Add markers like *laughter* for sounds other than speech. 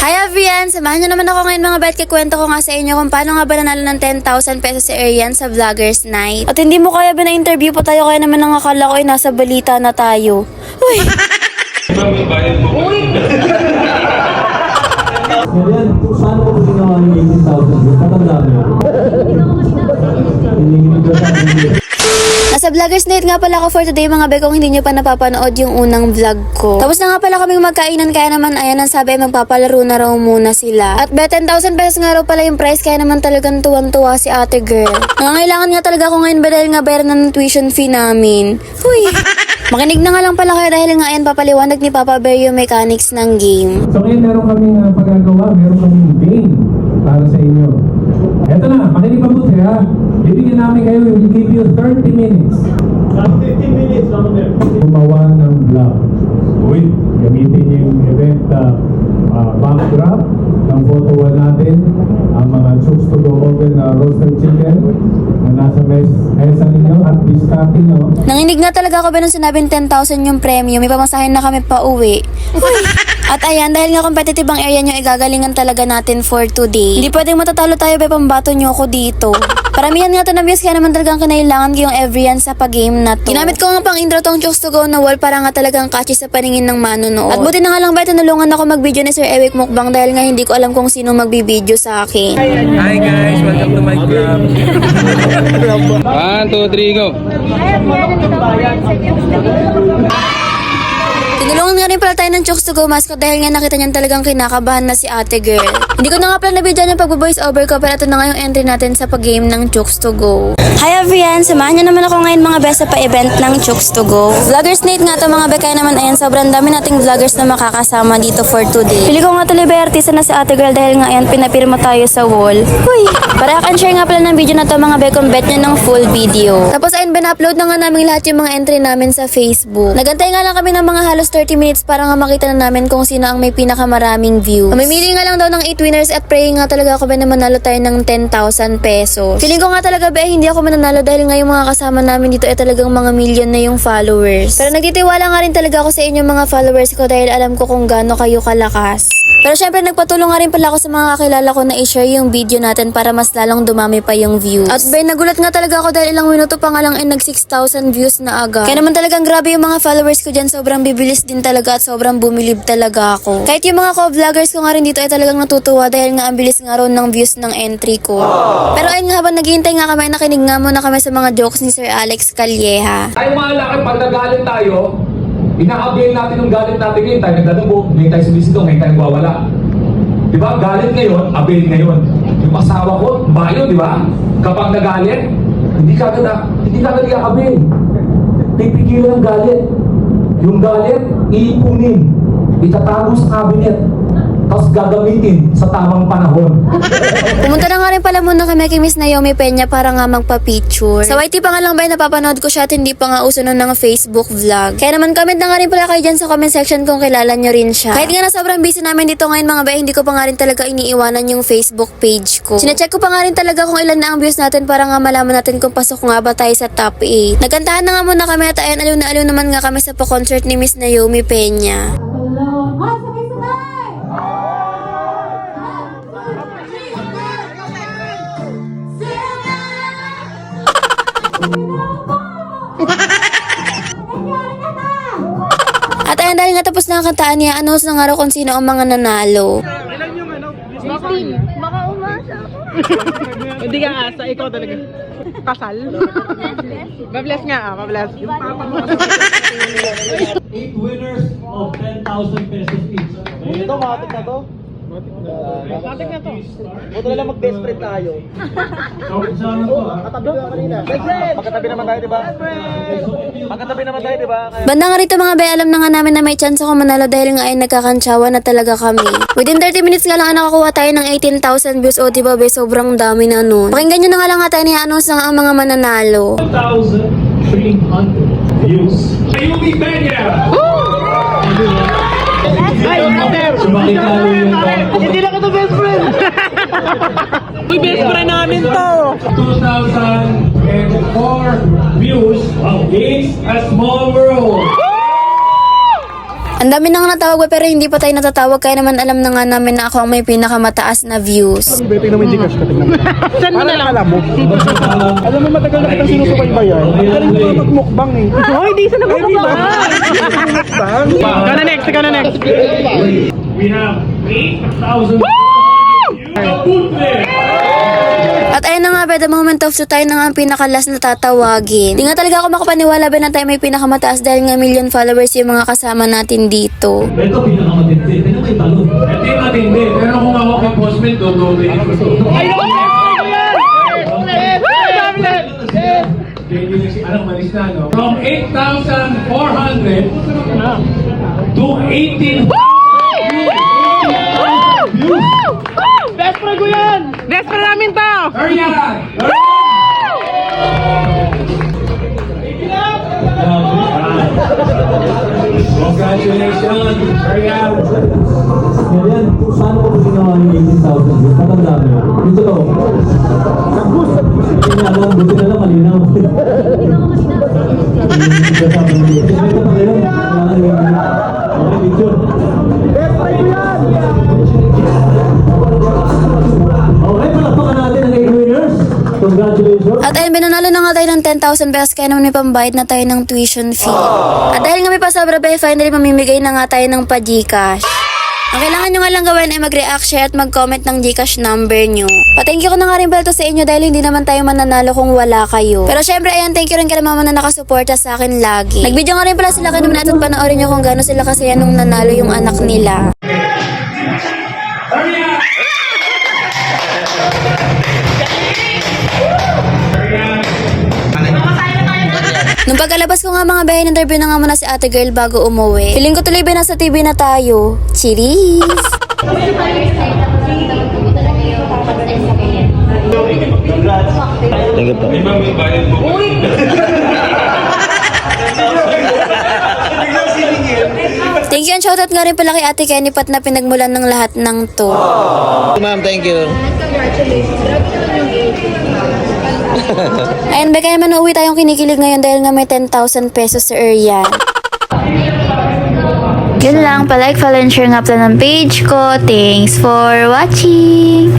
Hi everyone! Samahan niyo naman ako ngayon mga bet. Kikwento ko nga sa inyo kung paano nga ba nanalo ng 10,000 pesos si Arian sa Vloggers Night. At hindi mo kaya ba na-interview pa tayo kaya naman ang akala ko ay nasa balita na tayo. Uy! Ngayon, *laughs* Vloggers Night nga pala ako for today mga be kung hindi nyo pa napapanood yung unang vlog ko. Tapos na nga pala kaming magkainan kaya naman ayan ang sabi magpapalaro na raw muna sila. At be 10,000 pesos nga raw pala yung price kaya naman talagang tuwan-tuwa si ate girl. *laughs* Nangangailangan nga talaga ako ngayon ba dahil nga bayaran na ng tuition fee namin. Uy! Makinig na nga lang pala kayo dahil nga ayan papaliwanag ni Papa Bear yung mechanics ng game. So ngayon meron kaming uh, pagagawa, meron kaming game para sa inyo. Eto na, makinig mabuti ha. Bibigyan namin kayo, we'll give you 30 minutes. 15 minutes lang Gumawa ng vlog. Uy, gamitin niyo yung event uh, uh, backdrop ng photo wall natin, ang mga chooks to go oven na roasted chicken na nasa mes mesa ninyo at biscuit nyo. Nanginig nga talaga ako ba nung sinabing 10,000 yung premyo, may pamasahin na kami pa uwi. At ayan, dahil nga competitive ang area nyo, igagalingan talaga natin for today. Hindi pwedeng matatalo tayo, be, pambato nyo ako dito. Paramihan nga to na views, kaya naman talagang kinailangan ko yung everyone sa pag-game na to. Ginamit ko nga pang intro tong Chooks to Go na wall para nga talagang catchy sa paningin ng manonood. At buti na nga lang ba, tinulungan ako mag-video ni Sir Eric Mukbang dahil nga hindi ko alam kung sino magbibideo sa akin. Hi guys, welcome to my club. One, two, three, go. Tinulungan nga rin pala tayo ng Chooks to Go mascot dahil nga nakita niyan talagang kinakabahan na si ate girl. Hindi ko na nga pala na-video yung pag-voice over ko pero ito na nga yung entry natin sa pag-game ng Chooks to Go. Hi everyone! Samahan niyo naman ako ngayon mga best sa pa-event ng Chooks to Go. Vloggers Night nga to mga bekay naman ayan sobrang dami nating vloggers na makakasama dito for today. Pili ko nga tuloy ba artista na si ate girl dahil nga ayan pinapirma tayo sa wall. Uy! Para I can share nga pala ng video na to mga bekong bet nyo ng full video. Tapos ayun bin-upload na nga namin lahat yung mga entry namin sa Facebook. Nagantay nga lang kami ng mga halos 30 minutes para nga makita na namin kung sino ang may pinakamaraming views. Mamimili nga lang daw ng 8 winners at praying nga talaga ako ba na manalo tayo ng 10,000 pesos. Feeling ko nga talaga ba hindi ako mananalo dahil nga yung mga kasama namin dito ay talagang mga million na yung followers. Pero nagtitiwala nga rin talaga ako sa inyo mga followers ko dahil alam ko kung gaano kayo kalakas. Pero syempre nagpatulong nga rin pala ako sa mga kakilala ko na i-share yung video natin para mas lalong dumami pa yung views. At bay, nagulat nga talaga ako dahil ilang minuto pa nga lang ay nag 6,000 views na agad. Kaya naman talagang grabe yung mga followers ko dyan. Sobrang bibilis din talaga at sobrang bumilib talaga ako. Kahit yung mga co-vloggers ko nga rin dito ay talagang natutuwa dahil nga ang bilis nga ron ng views ng entry ko. Pero ayun nga habang naghihintay nga kami, nakinig nga muna kami sa mga jokes ni Sir Alex Calleja. Tayo mga lalaki, pag nagalit tayo, inaabihin natin yung galit natin ngayon. Tayo nagdadumbo, ngayon tayo sumisito, ngayon tayo wawala. Di ba? Galit ngayon, abil ngayon. Yung asawa ko, bayo, di ba? Kapag nagalit, hindi ka agad, hindi ka agad i-abil. Pipigilan ang galit. Yung galit, iipunin. Itatago sa cabinet. Tapos gagamitin sa tamang panahon. Pumunta na nga rin pala muna kami kay Miss Naomi Peña para nga magpa-picture. Sa YT pa nga lang ba yung napapanood ko siya at hindi pa nga uso nun ng Facebook vlog. Kaya naman comment na nga rin pala kayo dyan sa comment section kung kilala nyo rin siya. Kahit nga na sobrang busy namin dito ngayon mga bay, hindi ko pa nga rin talaga iniiwanan yung Facebook page ko. Sinecheck ko pa nga rin talaga kung ilan na ang views natin para nga malaman natin kung pasok nga ba tayo sa top 8. Nagkantahan na nga muna kami at ayan aliw na aliw naman nga kami sa pa-concert ni Miss Naomi Peña. Hello. Dahil nga tapos na ang kantaan niya, announce na nga raw kung sino ang mga nanalo. *laughs* Hindi ka asa, ikaw talaga. Kasal? *laughs* Mabless nga ah, mabless. Eight winners of 10,000 pesos each. Ito, matik na to. Matik na to. Buto na lang mag-best friend tayo. Ah? Katabi ka kanina. Best friend! Pagkatabi naman tayo, di ba? Pagkatabi naman tayo, di ba? Banda nga rito mga bay, alam na nga namin na may chance ako manalo dahil nga ay nagkakantsawa na talaga kami. Within 30 minutes nga lang nakakuha tayo ng 18,000 views o diba bay, sobrang dami na nun. Pakinggan nyo na nga lang nga tayo ni-announce na nga ang mga mananalo. 1,300 views. Ayumi Peña! Ay, sir! Na kita best friend! *laughs* Uy, best friend namin to! 2,004 views. Wow. It's a small world. Ang dami nang natawag pero hindi pa tayo natatawag kaya naman alam na nga namin na ako ang may pinakamataas na views. Tingnan mo yung Gcash ko, tingnan mo. *laughs* Saan mo na lang? Alam mo. Alam mo, matagal na kitang sinusubaybayan. Galing ko magmukbang eh. Oh, hindi sa Ay, di ba? nagmumukbang. Ikaw na next, ikaw na next. At ayun na nga ba, the moment of truth tayo na nga ang pinakalas na tatawagin. Di nga talaga ako makapaniwala ba na tayo may pinakamataas dahil nga million followers yung mga kasama natin dito. Ito pinakamatindi. Mo yung talon. Ito yung matindi. Pero kung ako kay Postman, dodoble ito. Anong malis na, no? From 8,400 to 18,000 ko yan! Best friend namin to! Hurry up! Congratulations! Hurry up! Kung saan ko ginawa yung 18,000 views, matanda mo yun. Yung totoo. Hindi na alam, buti na lang malinaw. Hindi ka 1,000 pesos kaya naman may pambayad na tayo ng tuition fee. Aww. At dahil nga may pasobra pa, finally mamimigay na nga tayo ng pa-Gcash. Ang kailangan nyo nga lang gawin ay mag-react, share at mag-comment ng Gcash number nyo. Pa-thank you ko na nga rin pala sa inyo dahil hindi naman tayo mananalo kung wala kayo. Pero syempre, ayan, thank you rin kay mama na nakasuporta sa akin lagi. Nag-video nga rin pala sila kayo naman at panoorin nyo kung gano'n sila kasaya nung nanalo yung anak nila. Hurry up! Pagkalabas ko nga mga bahay, interview na nga muna si ate girl bago umuwi. Feeling ko tuloy ba nasa TV na tayo. Cheers! Thank you po. Thank you and shoutout nga rin pala kay ate Kenny Pat na pinagmulan ng lahat ng to. Ma'am, thank you. Ayun *laughs* ba kaya man uuwi tayong kinikilig ngayon dahil nga may 10,000 pesos sa Urian. Yun lang, palike, follow, and share nga pala ng page ko. Thanks for watching!